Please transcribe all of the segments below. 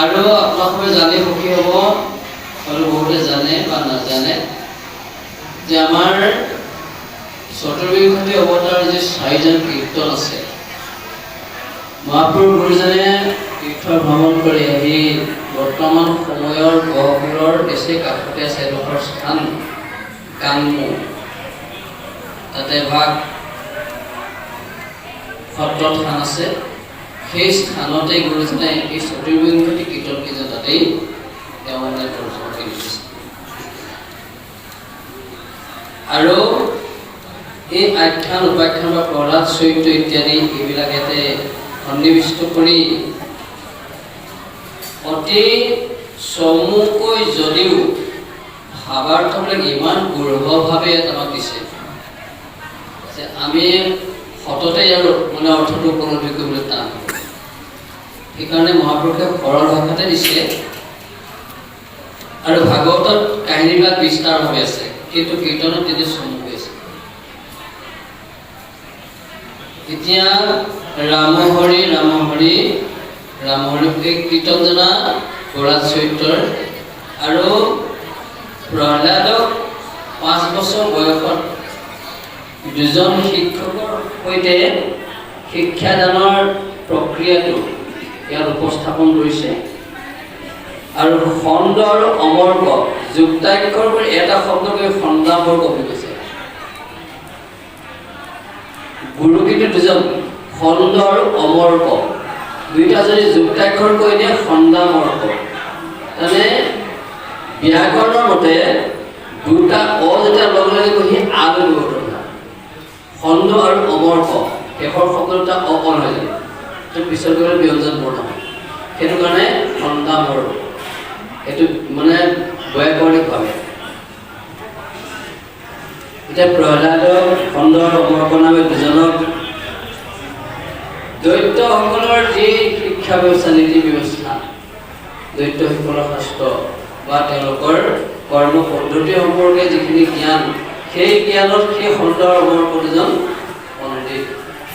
আৰু আপোনালোকে জানি সুখী হ'ব, আৰু বহুতে জানে বা নাজানে যে আমাৰ চতুৰ্বিংশতি অৱতাৰ যি চাৰিজন কীৰ্তন আছে। মহাপুৰুষ গুৰুজনে তীৰ্থ ভ্ৰমণ কৰি আহি বৰ্তমান সময়ৰ গহপুৰৰ বেছি কাষতে আছে, এডোখৰ স্থান কাংমু। তাতে ভাগ সত্ৰ থান আছে। স্থানতে গুৰুজনে এই চতুৰ্বিংশতি কীৰ্তন কেইজন তাতেই তেওঁ মানে তৰ্জমা কৰি দিছে আৰু এই আখ্যান, উপাখ্যান বা প্ৰহ্লাদ চৰিত্ৰ ইত্যাদি এইবিলাক ইয়াতে সন্নিৱিষ্ট কৰি অতি চমুকৈ যদিও ভাৱাৰ্থবিলাক ইমান গূঢ়ভাৱে আমাক দিছে যে আমি সততে ইয়াৰ মানে অৰ্থটো উপলব্ধি কৰিবলৈ টান হ'ব সেইকাৰণে মহাপুৰুষে সৰল ভাষাতে দিছে আৰু ভাগৱতত কাহিনীবিলাক বিস্তাৰভাৱে আছে। কিন্তু কীৰ্তনত তিনি চমুকৈ আছে। এতিয়া ৰামহৰি ৰামহৰি ৰামহৰি এই কীৰ্তনজনা প্ৰহ্লাদ চৰিত্ৰৰ। আৰু প্ৰহ্লাদক পাঁচ বছৰ বয়সত দুজন শিক্ষকৰ সৈতে শিক্ষাদানৰ প্ৰক্ৰিয়াটো ইয়াত উপস্থাপন কৰিছে। আৰু খণ্ড আৰু অমৰ্ক যুক্তাক্ষৰ কৰি এটা শব্দকে খণ্ডামৰ্ক বুলি কৈছে গুৰু দুজন, খণ্ড আৰু অমৰ্ক দুইটা যদি যুক্তাক্ষৰ কৈ দিয়ে খণ্ডামৰ্ক মানে ব্যাকৰণৰ মতে, দুটা অ যেতিয়া লগ লাগি সি আ লৈ পৰিৱৰ্তন হয় খণ্ড আৰু অমৰ্ক শেষৰ শব্দ দুটা অকণ হৈ যায়। পিছত গ'লে ব্যঞ্জন বৰ্ণ সেইটো কাৰণে খণ্ডামৰ্ক সেইটো মানে বৈয়াকৰণিকভাৱে এতিয়া প্ৰহ্লাদক খণ্ড অমৰ্ক নামে দুজনক দৈত্যসকলৰ যি শিক্ষা ব্যৱস্থা নীতি ব্যৱস্থা দৈত্যসকলৰ শাস্ত্ৰ বা তেওঁলোকৰ কৰ্ম পদ্ধতি সম্পৰ্কে যিখিনি জ্ঞান সেই জ্ঞানত সেই খণ্ড অমৰ্ক দুজন পণ্ডিত।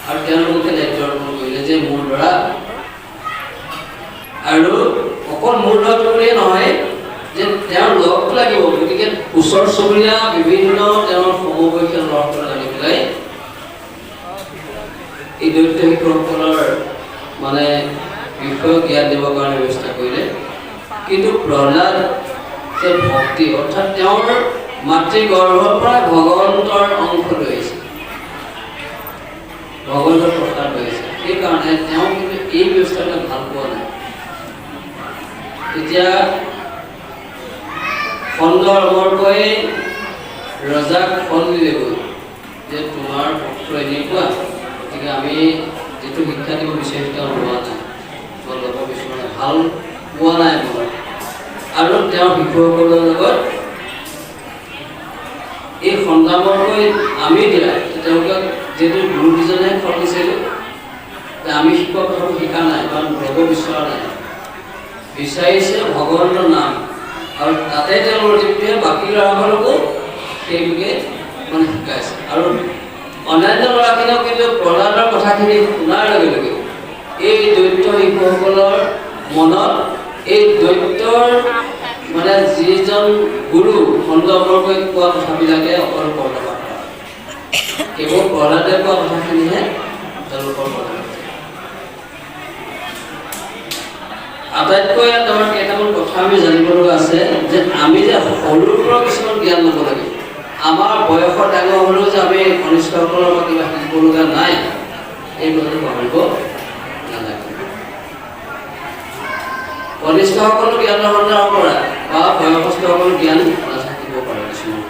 আৰু তেওঁলোকে যে মোৰ ল'ৰা। আৰু অকল মোৰ লগ বুলিয়ে নহয়, যে তেওঁৰ লগটো লাগিব, গতিকে ওচৰ চুবুৰীয়া বিভিন্ন তেওঁৰ সমবয়সীয় ল'ৰাসকল আনি পেলাই এই দৈত্য শিশুসকলৰ মানে বিষয় জ্ঞান দিবৰ কাৰণে ব্যৱস্থা কৰিলে। কিন্তু প্ৰহ্লাদ যে ভক্তি, অৰ্থাৎ তেওঁৰ মাতৃ গৰ্ভৰ পৰা ভগৱন্তৰ অংশ লৈ আহিছে। ভগৱন্তৰ সেইকাৰণে তেওঁ কিন্তু এই ব্যৱস্থাটো ভালো পোৱা নাই তেতিয়া খণ্ড অমৰকৈ ৰজাক ফল দিলেগৈ যে তোমাৰ পুত্ৰ এনেকুৱা, গতিকে আমি যিটো শিক্ষা দিব বিচাৰিছোঁ তেওঁ লোৱা নাই। ল'ব বিচৰা ভালো পোৱা নাই মনত আৰু তেওঁৰ শিশুসকলৰ লগত এই সন্তানৰকৈ আমি দিয়া তেওঁলোকক যিহেতু গুৰু দুজনে ফল দিছিলোঁ আমি শিকোৱা কথাটো শিকা নাই বা ল'ব বিচৰা নাই। বিচাৰিছে ভগৱন্তৰ নাম আৰু তাতে তেওঁলোকৰ তৃপ্তিয়ে বাকী ল'ৰাসকলকো সেইটোকে মানে শিকাইছে আৰু অন্যান্য ল'ৰাখিনিও কিন্তু প্ৰহ্লাদৰ কথাখিনি শুনাৰ লগে লগে এই দৈত্য শিশুসকলৰ মনত এই দৈত্যৰ মানে যিজন গুৰু, খণ্ডবৰ্গই কোৱা কথাবিলাকে অকল বৰ্তমান কেৱল প্ৰহ্লাদে কোৱা কথাখিনিহে তেওঁলোকৰ মনত আছে আটাইতকৈ ইয়াত আমাৰ কেইটামান কথা আমি জানিব লগা আছে যে আমি যে সৰুৰ পৰা কিছুমান জ্ঞান ল'ব লাগে। আমাৰ বয়সৰ ডাঙৰ হ'লেও যে আমি কনিষ্ঠসকলৰ পৰা কিবা শিকিব লগা নাই, এই কথাটো পাহৰিব নালাগে। কনিষ্ঠসকলৰ জ্ঞানৰ সন্ধানৰ পৰা বা বয়সস্থসকলৰ জ্ঞান নাথাকিব পাৰে কিছুমান।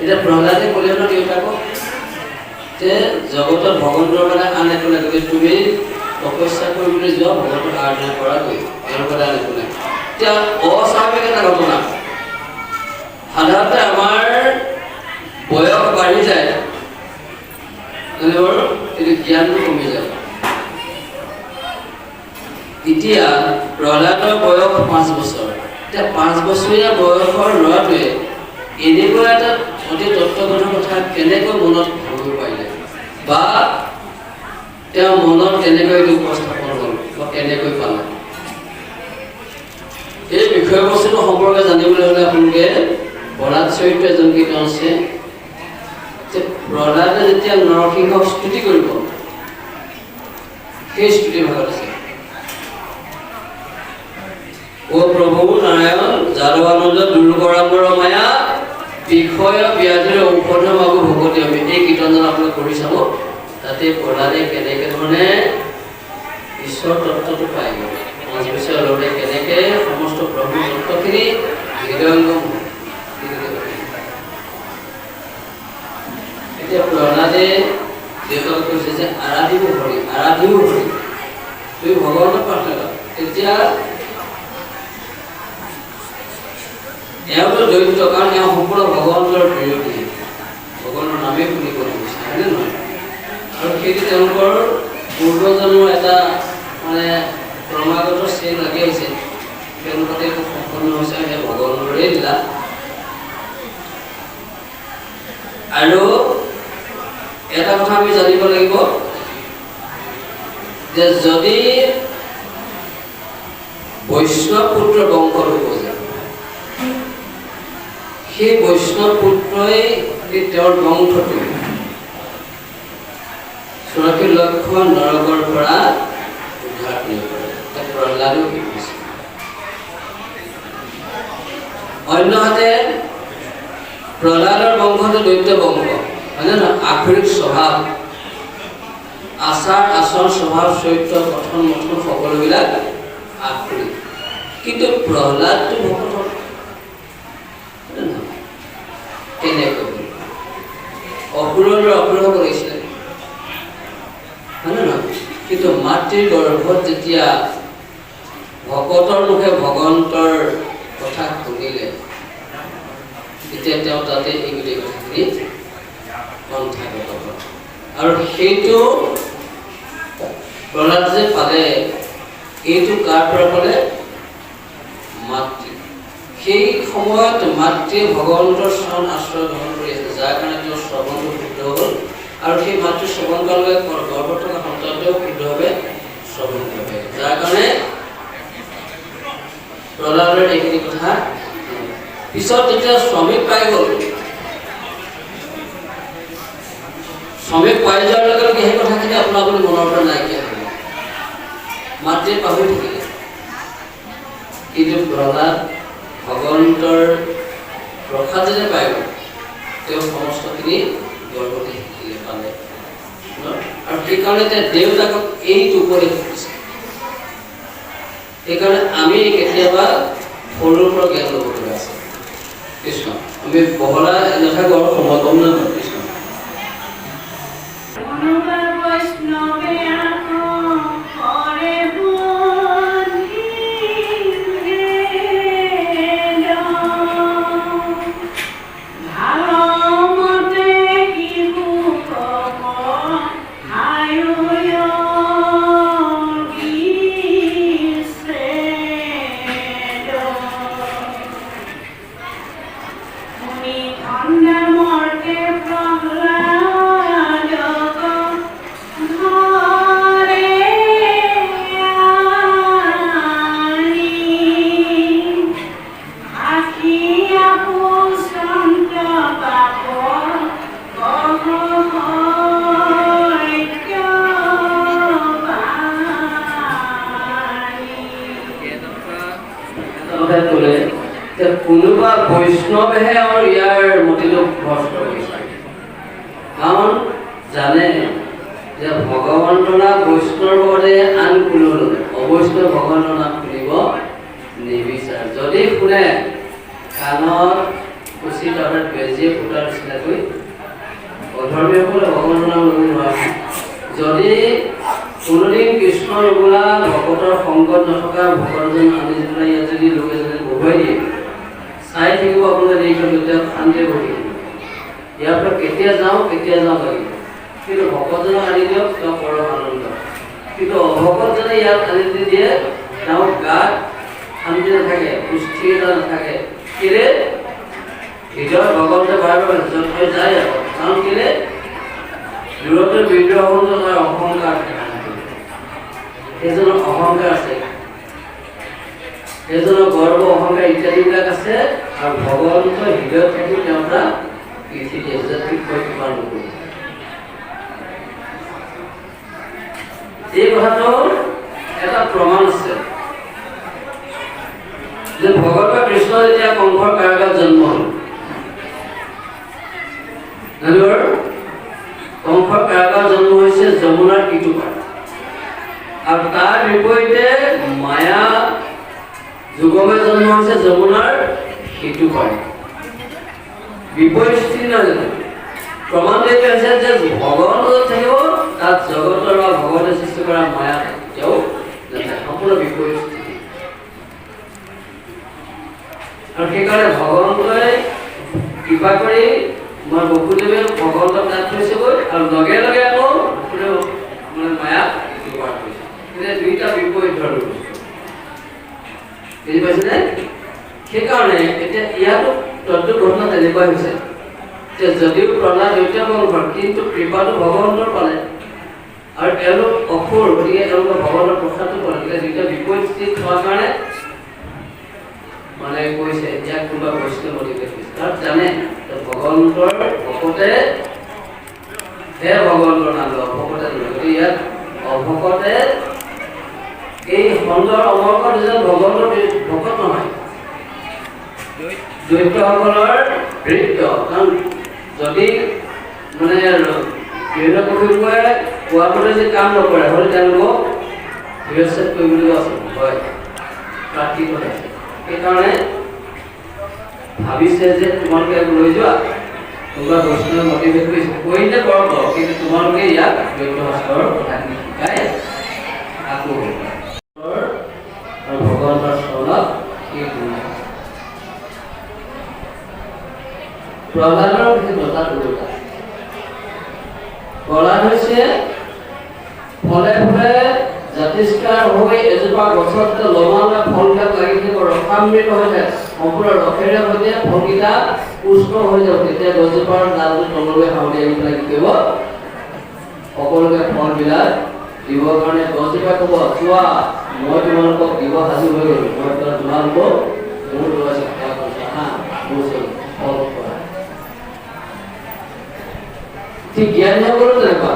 এতিয়া প্ৰহ্লাদে ক'লে দেউতাকক যে জগতত ভগৱন্তৰ মানে আন একো লাগে তুমি তপস্যা কৰিবলৈ যোৱা ভগৱন্তক আৰাধনা ইয়াৰ পৰা আন এতিয়া অস্বাভাৱিক এটা ঘটনা সাধাৰণতে আমাৰ বয়স বাঢ়ি যায়। তেওঁলোকৰ কিন্তু জ্ঞানটো কমি যায়। এতিয়া প্ৰহ্লাদৰ বয়স পাঁচ বছৰ। এতিয়া পাঁচ বছৰীয়া বয়সৰ ল'ৰাটোৱে এনেকুৱা এটা অতি তত্ত্বগত কথা কেনেকৈ মনত ভাবিব পাৰিলে? বা তেওঁৰ মনত কেনেকৈ উপস্থাপন হ'ল বা কেনেকৈ পালে। এই বিষয়বস্তুটো সম্পৰ্কে জানিবলৈ হ'লে আপোনালোকে প্ৰহ্লাদ চৰিত্ৰ এজন কীৰ্তন আছে। যে প্ৰহ্লাদে যেতিয়া নৰসিংহক স্তুতি কৰিব, সেই স্তুতি ভাগত আছে। ও প্ৰভু নাৰায়ণ যাদৱানন্দ দূৰ কৰা বৰ মায়া, বিষয় ব্যাধিৰ ঔষধ মাগো ভকতি আমি এই কীৰ্তনজন আপোনালোকে কৰি চাব। তাতে প্ৰহ্লাদে কেনেকে ধৰণে ঈশ্বৰ তত্ত্বটো পাই। গ'ল বছৰ ল'ৰাই কেনেকে সমস্ত ব্ৰহ্ম তত্ত্বখিনি হৃদয়ংগম এতিয়া প্ৰহ্লাদে দেউতাকক কৈছে যে আৰাধিব হৰি আৰাধিব হৰি তুমি ভগৱানক প্ৰাৰ্থনা কৰা তেতিয়া এওঁতো দৰিদ্ৰ কাৰণ এওঁ সম্পূৰ্ণ ভগৱন্তৰ বিৰোধী ভগৱানৰ নামেই শুনিব নিবিচাৰে হয়নে নহয়? আৰু সেইটো তেওঁলোকৰ পূৰ্বজন্মৰ এটা মানে ক্ৰমাগত চেন লাগি আহিছে। তেওঁলোকতে খুব সম্পন্ন হৈছে সেই ভগৱানৰে লীলা। আৰু এটা কথা আমি জানিব লাগিব যে যদি বৈষ্ণৱ পুত্ৰ বংশৰ উপজা সেই বৈষ্ণৱ পুত্ৰই তেওঁৰ বংশটো সুৰক্ষী লক্ষ্য নৰকৰ পৰা উদ্ধাৰ কৰিব পাৰে। তাক প্ৰহ্লাদো শিকিছে অন্যহাতে, প্ৰহ্লাদৰ বংশটো দৈত্য বংশ। হয়নে নহয়? আক্ষৰিক স্বভাৱ। আচাৰ, আচৰণ, স্বভাৱ, চৰিত্ৰ গঠন মঠন সকলোবিলাক আক্ষৰিক কিন্তু প্ৰহ্লাদটো ভকত কেনেকৈ? অসুৰলৈ অসুৰ কৰিছিলে হয়নে নহয় কিন্তু মাতৃৰ গৰ্ভত যেতিয়া ভকতৰ মুখে ভগৱন্তৰ কথা শুনিলে, তেতিয়া তেওঁ তাতে এই গোটেই কথাখিনি কণ্ঠাগত হ'ল আৰু সেইটো প্ৰহ্লাদ যে পালে এইটো কাৰ পৰা পালে? মাতৃ। সেই সময়ত মাতৃয়ে ভগৱন্তৰ চৰণ আশ্ৰয় গ্ৰহণ কৰি আছে, যাৰ কাৰণে তেওঁৰ শ্ৰৱণটো শুদ্ধ হ'ল। আৰু সেই মাতৃ শ্ৰৱণ কাললৈ গৰ্ভত থকা সন্তানটোৱেও শুদ্ধভাৱে শ্ৰৱণ কৰিব পাৰে যাৰ কাৰণে প্ৰহ্লাদৰ এইখিনি কথা। পিছত যেতিয়া শ্ৰমিক পাই গ'ল শ্ৰমিক পাই যোৱাৰ লগে লগে সেই কথাখিনি আপোনাৰ আপুনি মনৰ পৰা নাইকিয়া হ'ল মাতৃয়ে পাহৰি থাকিলে। কিন্তু প্ৰহ্লাদ ভগৱন্তৰ প্ৰসাদ যেনে পাই গ'ল তেওঁ সমস্তখিনি গৰ্ভতে শিকিলে, পালে। আৰু সেইকাৰণে তেওঁ দেউতাকক এইটো উপদেশ দিছে। সেইকাৰণে আমি কেতিয়াবা সৰুৰ পৰা জ্ঞান ল'ব লগা আছে। কৃষ্ণ, আমি বহলা নাথাকোঁ আৰু সময় কম নহয় কৃষ্ণ? কৰিছে কাৰণ জানে যে ভগৱন্তৰ নাম বৈষ্ণৱ পদে আন কোনো অবৈষ্ণৱ ভগৱন্তৰ নাম শুনিব নিবিচাৰে। যদি শুনে কাণত উচিত অৰ্থাৎ বেজিয়ে ফুটাৰ নিচিনাকৈ অধৰ্মীয়সকলে ভগৱানৰ নাম ল'ব নোৱাৰে যদি কোনোদিন কৃষ্ণৰ বোলা ভকতৰ সংকট নথকা ভকতজন আনি যেনিবা ইয়াত যদি লোক এজনে বহুৱাই দিয়ে চাই থাকিব আপোনালোকে দেখিব তেওঁ শান্তিৰে বহি ইয়াৰ পৰা কেতিয়া যাওঁ কেতিয়া যাওঁ লাগিব কিন্তু ভকতজনক আনি দিয়ক, তেওঁ পৰম আনন্দ। কিন্তু অভকতজনে ইয়াত আনি দি দিয়ে তেওঁ গাত শান্তি নাথাকে সুস্থিৰতা নাথাকে। কেলে? হৃদয় ভগৱন্তে বাৰে য'ত হৈ যায় আকৌ কাৰণ কেলে? দূৰতে বিদ্ৰোহ হওঁতে তাৰ অহংকাৰ সেইজনৰ অহংকাৰ আছে। এজনৰ গৰ্ব, অহংকাৰ ইত্যাদিবিলাক আছে। আৰু ভগৱন্ত হৃদয়ত থাকি তেওঁৰ পৰা পৃথিৱীত এজাতিক কৈ কৃপা নকৰিব এই কথাটোৰ এটা প্ৰমাণ আছে যে ভগৱান কৃষ্ণ যেতিয়া কংসৰ কাৰাগাৰত জন্ম হ'ল জানিবৰ কংসৰ কাৰাগাৰ জন্ম হৈছে যমুনাৰ ইটোপাৰ আৰু তাৰ বিপৰীতে মায়া যুগমে জন্ম হৈছে যমুনাৰ সিটোপাৰ বিপৰীত নহয় জানো প্ৰমাণ যে ভগৱান থাকিব তাত জগতৰ বা ভগৱানে সৃষ্টি কৰা মায়া সম্পূৰ্ণ বিপৰীত আৰু সেইকাৰণে ভগৱন্তই কৃপা কৰি মই বসুদেৱে ভগৱন্তক থৈছেগৈ আৰু লগে লগে আকৌ মানে মায়াক ব্যৱহাৰ কৰিছে। দুইটা বিপৰীত ধৰণৰ বুজি পাইছেনে? সেইকাৰণে এতিয়া ইয়াতো তদ্ভুত ঘটনা তেনেকুৱা হৈছে। যে যদিও প্ৰহ্লাদ দ্বৈত বংশৰ কিন্তু কৃপাটো ভগৱন্তৰ পালে আৰু তেওঁলোক অসুৰ, গতিকে তেওঁলোকৰ ভগৱানৰ প্ৰসাদটো পালে। গতিকে বিপৰীত স্থিতিত হোৱাৰ কাৰণে মানে কৈছে ইয়াক কোনোবা বৈষ্ণৱ অধিৱেশ তাত জানে ভগৱন্তৰ ভকতে, হে ভগৱন্তৰ নাম লয় অভকতে গতিকে ইয়াত অভকতে এই সুন্দৰ অমৰক দুজন ভগৱন্তৰ ভকত নহয় দৈত্যসকলৰ নৃত্য কাৰণ যদি মানে হিৰণ্যকশিপুৱে কোৱা মতে যদি কাম নকৰে হ'লে তেওঁলোকক শিৰচ্ছেদ কৰিবলগীয়া হয়। প্ৰাৰ্থী কৰে সেইকাৰণে ভাবিছে যে তোমালোকে লৈ যোৱা। কোনোবা বৈষ্ণৱে মটিভেট কৰিছে। কৰিলে কৰক, কিন্তু তোমালোকে ইয়াক দৈত্য শাস্ত্ৰৰ কথাখিনি শিকাই আকৌ ক্ষেত্ৰত তাত উল্টা প্ৰহ্লাদ হৈছে হৈ এজোপা গছত লমানে ফলবিলাক ৰসেৰে সৈতে ফলকেইটা হৈ যাব তেতিয়া গছজোপাৰ ডালটো তললৈ সাৱটি আহি পেলাই সকলোকে ফলবিলাক দিবৰ কাৰণে গছজোপাই ক'ব চোৱা মই তোমালোকক দিব সাজু হৈ গ'লো মই তোমালোকক মোৰ ল'ৰা হা মোৰ ঠিক জ্ঞানীসকলো তেনেকুৱা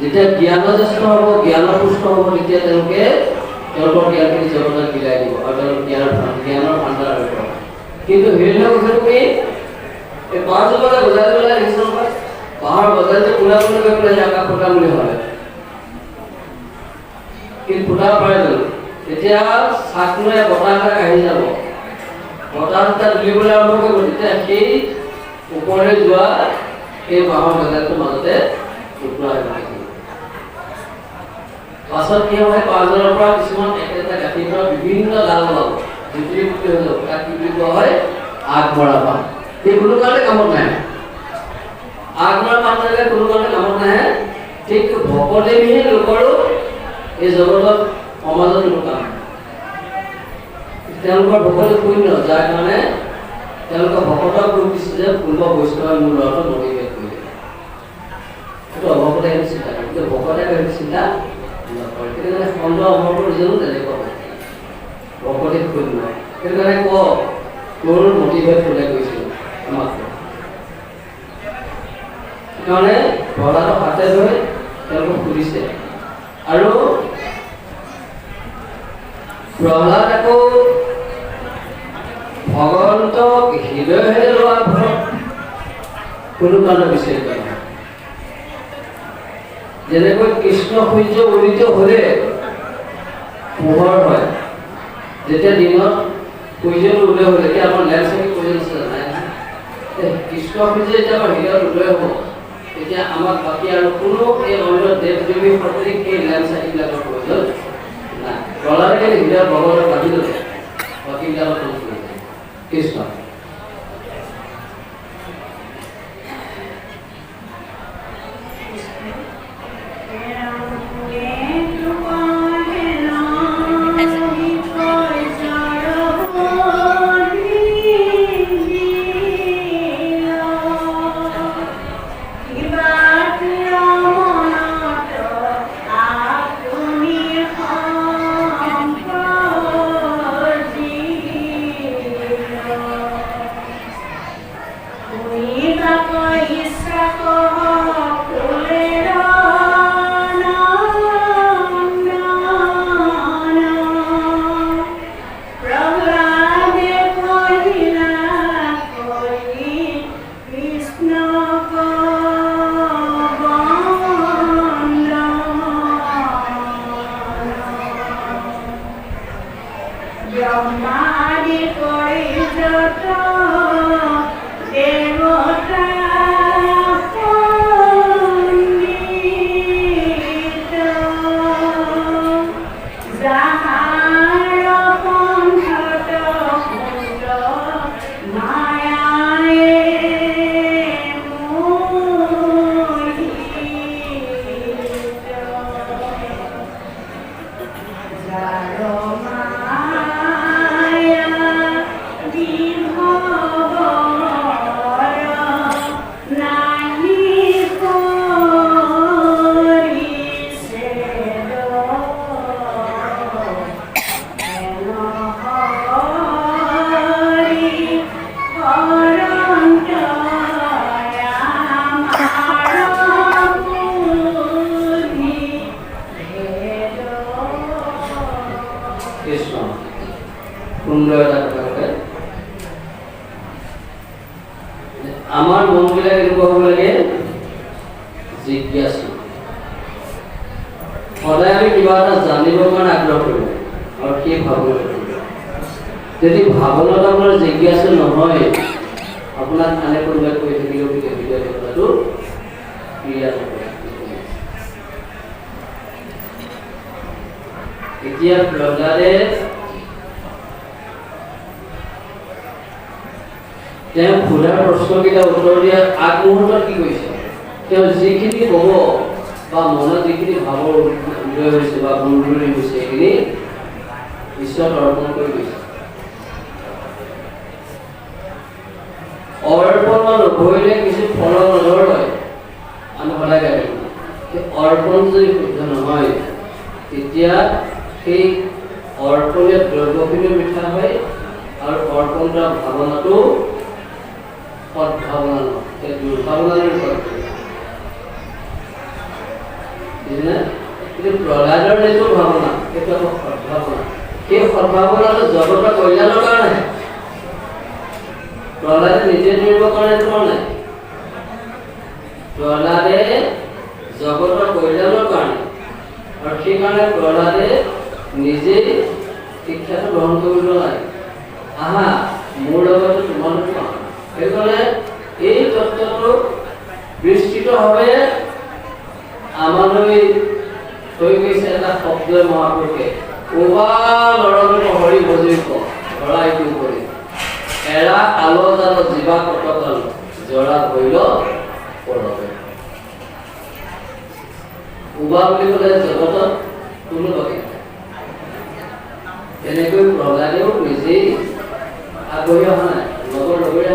যেতিয়া জ্ঞানজ্যেষ্ঠ হ'ব জ্ঞানৰ পুষ্ট হ'ব, তেতিয়া তেওঁলোকে তেওঁলোকৰ জ্ঞানখিনি জগতত বিলাই দিব আৰু তেওঁলোক জ্ঞানৰ ভান- জ্ঞানৰ ভাণ্ডাৰ আৰম্ভ কৰে। কিন্তু হিৰণ্যকশিপুৰ কি এই পাঁচজোপাকে বজাই পেলাই দেখিছে নহয় পাহাৰ বজাই যে কোলা কোলা গৈ পেলাই আকাশ ফুটা বুলি ভাবে কিন্তু ফুটা পাৰে জানো তেতিয়া চাকনৈ বতাহ এটা আহি যাব। বতাহ এটা তুলিবলৈ আৰম্ভ কৰিব। তেতিয়া সেই ওপৰলৈ যোৱা সেই বাঁহৰ গজালটোৰ মাজতে টুকুৰা হৈ থাকিব পাছত কি হয় পাঁচজনৰ পৰা কিছুমান একেটা গাঁঠিৰ পৰা বিভিন্ন ডাল ওলাব জুপুৰি মুক্তি হৈ যাব তাক কি বুলি কোৱা হয় আগমৰা পাত সেই কোনো কাৰণে কামত নাহে আগমৰা পাত নাহিলে কোনো কাৰণে কামত নাহে ঠিক ভকতদেৱীহে লোকৰো এই জগতত সমাজত কোনো কাম নাই তেওঁলোকৰ ভকত শূন্য যাৰ কাৰণে তেওঁলোকৰ ভকতক ৰূপ দিছে যে পূৰ্ব বৈষ্ণৱে মোৰ ল'ৰাটো মটিভেট সেইটো অভাৱতে সেইটো চিন্তা কৰে কিন্তু ভকতে সেইটো চিন্তা নকৰে সেইটো কাৰণে খণ্ড অভাৱৰ ৰিজনো তেনেকুৱা হয় ভকতে শূন্য সেইটো কাৰণে ক তোৰ মটিভেট কোনে কৰিছিল আমাক। সেইকাৰণে প্ৰহ্লাদক হাতে ধৰি তেওঁলোকক সুধিছে আৰু প্ৰহ্লাদ আকৌ ভগৱন্তক হৃদয়েৰে লোৱাৰ ফলত কোনো কাৰণে বিচাৰি নাই যেনেকৈ কৃষ্ণ সূৰ্য উদিত হ'লে পোহৰ হয়। যেতিয়া দিনত সূৰ্যটো উদয় হ'ল, এতিয়া আমাৰ লেম্প চাকি প্ৰয়োজন আছে নাই এই কৃষ্ণ সূৰ্য যেতিয়া আমাৰ হৃদয়ত উদয় হ'ব, তেতিয়া আমাক বাকী আৰু কোনো এই অন্য দেৱ দেৱীৰ সদৃশ সেই লেম্প চাকিবিলাকৰ প্ৰয়োজন নাই। প্ৰহ্লাদে কিন্তু হৃদয়ত ভগৱানক ভাবি ল'লে বাকীবিলাকৰ কোনো প্ৰয়োজন নাই। কৃষ্ণ। phá এনেকুৱা হ'ব লাগে জিজ্ঞাসু। সদায় আমি কিবা এটা জানিবৰ কাৰণে আগ্ৰহ লাগে আৰু সেই ভাৱনা যদি ভাৱনাটো আপোনাৰ জিজ্ঞাসু নহয় আপোনাক আনে কোনোবাই কৈ থাকিলেও কেতিয়াবা কথাটো ক্ৰিয়া এতিয়া প্ৰহ্লাদে তেওঁ সোধা প্ৰশ্নকেইটা উত্তৰ দিয়াৰ আগমুহূৰ্তত কি কৰিছে? তেওঁ যিখিনি ক'ব বা মনত যিখিনি ভাৱৰ উদয় হৈছে বা বুৰবুৰি হৈছে, সেইখিনি ঈশ্বৰত অৰ্পণ কৰি গৈছে। অৰ্পণ নকৰিলে কিছু ফলৰ নলয় আমি সদায় গাই অৰ্পণ যদি শুদ্ধ নহয়, তেতিয়া সেই অৰ্পণীয় দ্ৰব্যখিনিও মিঠা হয় আৰু অৰ্পণ কৰা ভাৱনাটো সেই দুৰ্ভাৱনাৰে ৰূপান্তৰিত হয়। কিন্তু প্ৰহ্লাদৰ যিটো ভাৱনা সেইটো আকৌ সদ্ভাৱনা সেই সদ্ভাৱনাটো জগতৰ কল্যাণৰ কাৰণে প্ৰহ্লাদে নিজে নিৰ্ভৰ কৰে তোমাৰ নাই প্ৰহ্লাদে জগতৰ কল্যাণৰ কাৰণে আৰু সেইকাৰণে প্ৰহ্লাদে নিজেই শিক্ষাটো গ্ৰহণ কৰিব লাগে আহা মোৰ লগতো তোমালোকো সেইকাৰণে এই তত্ত্বটো বিস্তৃতভাৱে আমালৈ থৈ গৈছে এটা শব্দই মহাপুৰুষে। কোবা নৰদৰ হৰি বজিব, ধৰাই দিও কৰি। এৰা আলো জাল জীৱা কটকাল জৰা ধৰিল বুলি ক'লে জগতত কোনো লগে। তেনেকৈ প্ৰহ্লাদেও নিজেই আগবাঢ়ি অহা নাই, লগৰ লগৰীয়া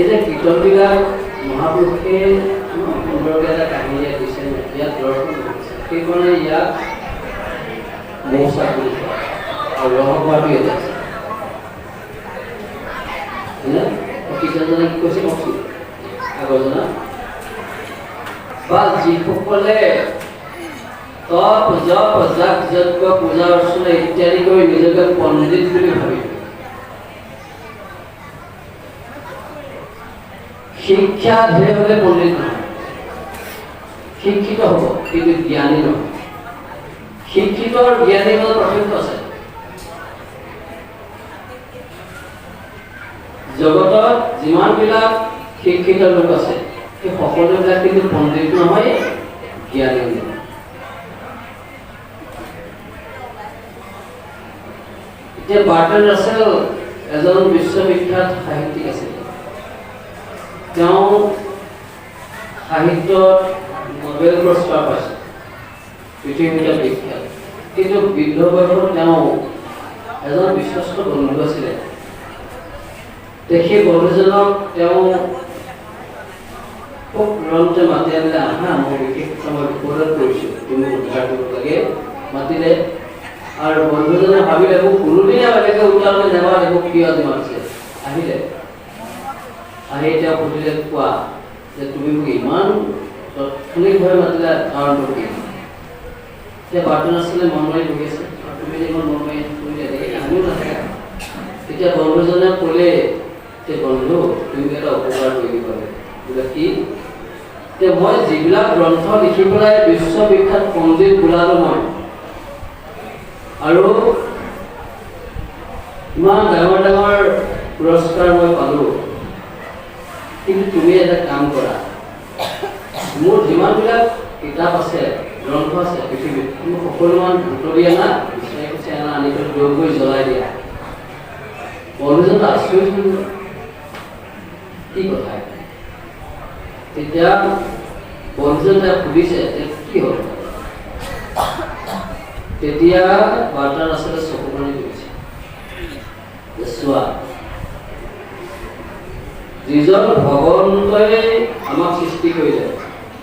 এই যে কীৰ্তনবিলাক মহাপুৰুষে ইমান সুন্দৰকৈ এটা কাহিনী ইয়াত দিছে ইয়াত দৰ্শন কৰিছে, সেইকাৰণে ইয়াক মৌচাক বুলি কয় আৰু ৰহস্যটো ইয়াত আছে। হয়নে? কীৰ্তনজনে কি কৈছে কওকচোন? আগৰজনা বা যিসকলে তপ, জপ জাক যজ্ঞ, পূজা, অৰ্চনা ইত্যাদি কৰি নিজকে পণ্ডিত বুলি ভাবিব শিক্ষা ধেৰ হ'লে পণ্ডিত নহয়। শিক্ষিত হ'ব, কিন্তু জ্ঞানী নহয়। শিক্ষিত আৰু জ্ঞানীৰ মাজত পাৰ্থক্য আছে। জগতত যিমানবিলাক শিক্ষিত লোক আছে, সেই সকলোবিলাক কিন্তু পণ্ডিত নহয় জ্ঞানী নহয়। এতিয়া বাৰ্টন ৰাছেল, এজন বিশ্ববিখ্যাত সাহিত্যিক আছিল। তেওঁ সাহিত্যত নবেল পুৰস্কাৰ পাইছে। পৃথিৱীতে বিখ্যাত। কিন্তু বৃদ্ধ বয়সত তেওঁ এজন বিশ্বস্ত বন্ধু আছিলে। সেই বন্ধুজনক তেওঁ খুব ৰমতে মাতি আনিলে, আহা, মই বিশেষ মই বিপদত পৰিছোঁ তুমি উদ্ধাৰ কৰিব লাগে। মাতিলে। আৰু বন্ধুজনে ভাবিলে, মোক কোনোদিনে এনেকৈ উত্তালৈ নেবা এইবোৰ কিয় আজি মাতিছে? আহিলে। আহি তেওঁ সুধিলে কোৱা যে তুমি মোক ইমান তাৎক্ষণিকভাৱে মাতিলা কাৰণটো কি? এতিয়া বাৰ্টন আছিলে মন মাৰি বহি আছে। আৰু তুমি যে ইমান মন মাৰি তুমি এনেকৈ আমিও নাথাকা। তেতিয়া বন্ধুজনে ক'লে যে, বন্ধু, তুমি এটা উপকাৰ কৰিব পাৰে বোলে, কি? যে, মই যিবিলাক গ্ৰন্থ লিখি পেলাই বিশ্ববিখ্যাত পণ্ডিত বোলালো মই, আৰু ইমান ডাঙৰ ডাঙৰ পুৰস্কাৰ মই পালোঁ। কিন্তু তুমি এটা কাম কৰা মোৰ যিমানবিলাক কিতাপ আছে, গ্ৰন্থ আছে, পৃথিৱীত তুমি সকলোমান বুটলি আনা বিচাৰি খুচি আনা, আনি পেলাই গৈ গৈ জ্বলাই দিয়া বন্ধুজনটো আচৰিত হৈ। কি কথা? তেতিয়া বন্ধুজনে তেওঁক সুধিছে কি হ'ল তেতিয়া বাৰ্তাত আচলতে চকুপানী কৰিছে যে, চোৱা যিজন ভগৱন্তই আমাক সৃষ্টি কৰিলে,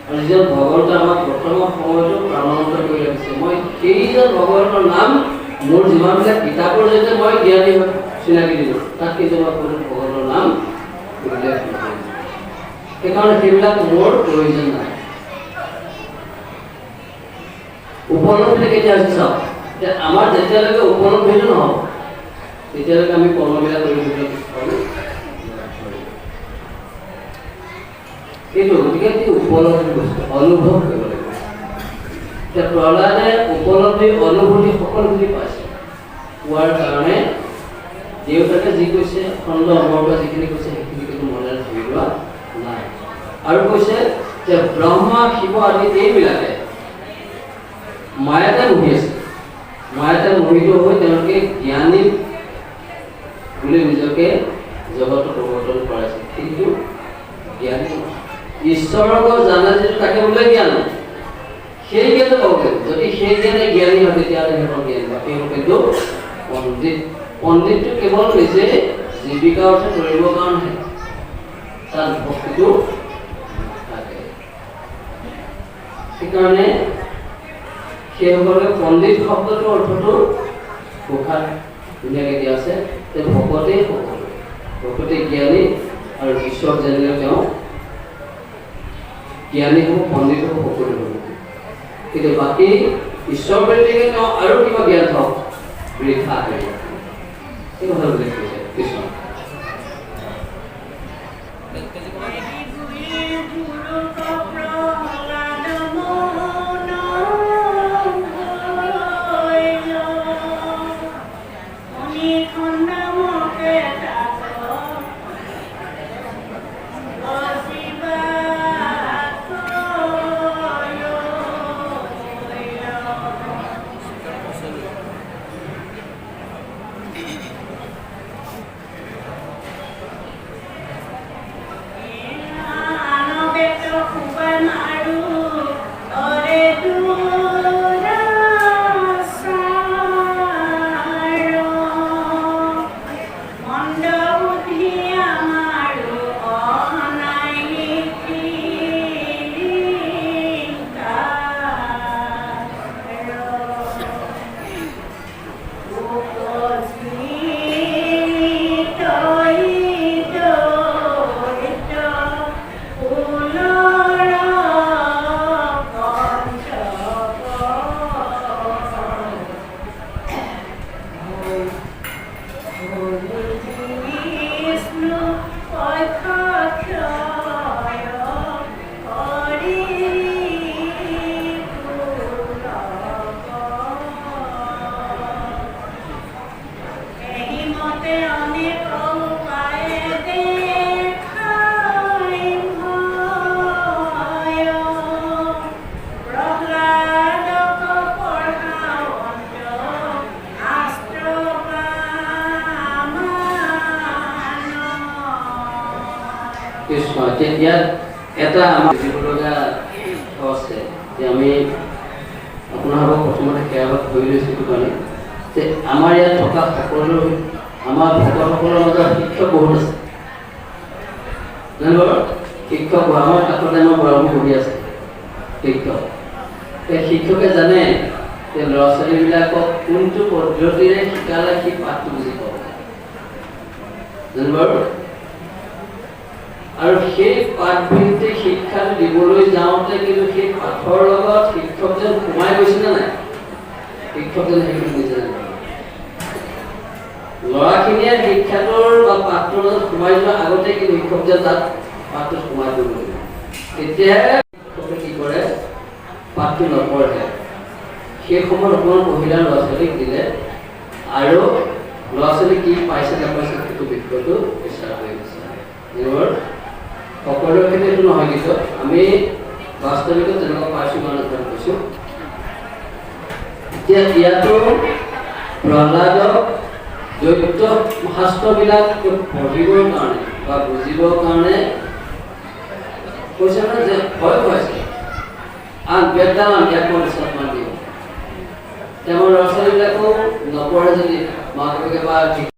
আৰু যিজন ভগৱন্তই আমাক বৰ্তমান সময়তো প্ৰাণৱন্ত কৰি ৰাখিছে, মই সেইজন ভগৱন্তৰ নাম মোৰ যিমানবিলাক কিতাপৰ জৰিয়তে মই জ্ঞানী চিনাকি দিলোঁ, তাত কিন্তু মই কোনো ভগৱানৰ নাম উল্লেখ নকৰিলোঁ সেইকাৰণে সেইবিলাক মোৰ প্ৰয়োজন নাই। উপলব্ধি কেতিয়া হৈছে চাওক আমাৰ যেতিয়ালৈকে উপলব্ধিটো নহ'ব তেতিয়ালৈকে আমি কৰ্মবিলাক কৰিবলৈ পাৰোঁ কিন্তু গতিকে কি উপলব্ধি বস্তু, অনুভৱ কৰিব লাগিব। এতিয়া প্ৰহ্লাদে উপলব্ধি, অনুভূতি সকলোখিনি পাইছে। পোৱাৰ কাৰণে দেউতাকে যি কৈছে, খণ্ড অমৰ পৰা যিখিনি কৈছে, সেইখিনি কিন্তু মনেৰে ধৰি লোৱা নাই। আৰু কৈছে যে ব্ৰহ্মা, শিৱ আদি এইবিলাকে মায়াতে বহি আছে। মায়াতে মোহিত হৈ তেওঁলোকে জ্ঞানী বুলি নিজকে জগত প্ৰৱৰ্তন কৰাইছে। কিন্তু জ্ঞানী নহয়। ঈশ্বৰক জানে যিটো তাকে জ্ঞান? সেই জ্ঞানে যদি সেই জ্ঞানে হয়, তেতিয়াহ'লে সিহঁতৰ জ্ঞান বা কিন্তু পণ্ডিত, পণ্ডিতটো কেৱল নিজে জীৱিকা কৰিবৰ কাৰণেহে। তাত ভক্তিটো থাকে। সেইকাৰণে সেইসকলে পণ্ডিত শব্দটোৰ অৰ্থটো পোখাত ধুনীয়াকৈ আছে। যে ভকতেই ভকতে জ্ঞানী আৰু ঈশ্বৰ জানিলে তেওঁ জ্ঞানী হ'ব পণ্ডিত হ'ব সকলো হ'ব কিন্তু বাকী ঈশ্বৰ ব্যক্তিকে তেওঁ আৰু কিবা জ্ঞান হওক বৃথা কৰিব এই কথা উল্লেখ কৰিছে কৃষ্ণ। ইয়াত এটা আমাৰ বুজিবলগীয়া আছে যে আমি আপোনালোকক প্ৰথমতে সেৱা ধৰি লৈছোঁ কাৰণে যে আমাৰ ইয়াত থকা সকলো, আমাৰ ভকতসকলৰ মাজত শিক্ষক বহুত আছে। শিক্ষক আমাৰ কাষতে আমাৰ বৰাবোৰ বহি আছে। শিক্ষক। সেই শিক্ষকে জানে যে ল'ৰা ছোৱালীবিলাকক কোনটো পদ্ধতিৰে শিকালে সি পাঠটো বুজি পাব। জানে বাৰু? আৰু সেই পাঠভিত্তিক শিক্ষাটো দিবলৈ যাওঁতে কিন্তু সেই পাঠৰ লগত শিক্ষকজন সোমাই গৈছেনে নাই? শিক্ষকজন ল'ৰাখিনিয়ে শিক্ষাটোৰ বা পাঠটোৰ সোমাই যোৱাৰ আগতে কিন্তু শিক্ষকজন তাত পাঠটোত সোমাই পৰিব লাগিব তেতিয়াহে শিক্ষকে কি কৰে? পাঠটো নপঢ়ে। সেই সময়ত অকণমান পঢ়িলা ল'ৰা ছোৱালীক দিলে আৰু ল'ৰা ছোৱালী কি পাইছে, নাপাইছে সেইটো বিষয়টো বিচাৰ হৈ গৈছে। সকলোৰে ক্ষেত্ৰতো নহয় কিন্তু আমি বাস্তৱিকত তেনেকুৱা পাইছোঁ এতিয়া ইয়াতো প্ৰহ্লাদক দৈত্য শাস্ত্ৰবিলাক পঢ়িবৰ কাৰণে বা বুজিবৰ কাৰণে কৈছে মানে যে ভয় খুৱাইছে। আন বেদান একমত সন্মান দিব তেমৰ ল'ৰা ছোৱালীবিলাকেও নপঢ়ে যদি মাক বাপেকে বা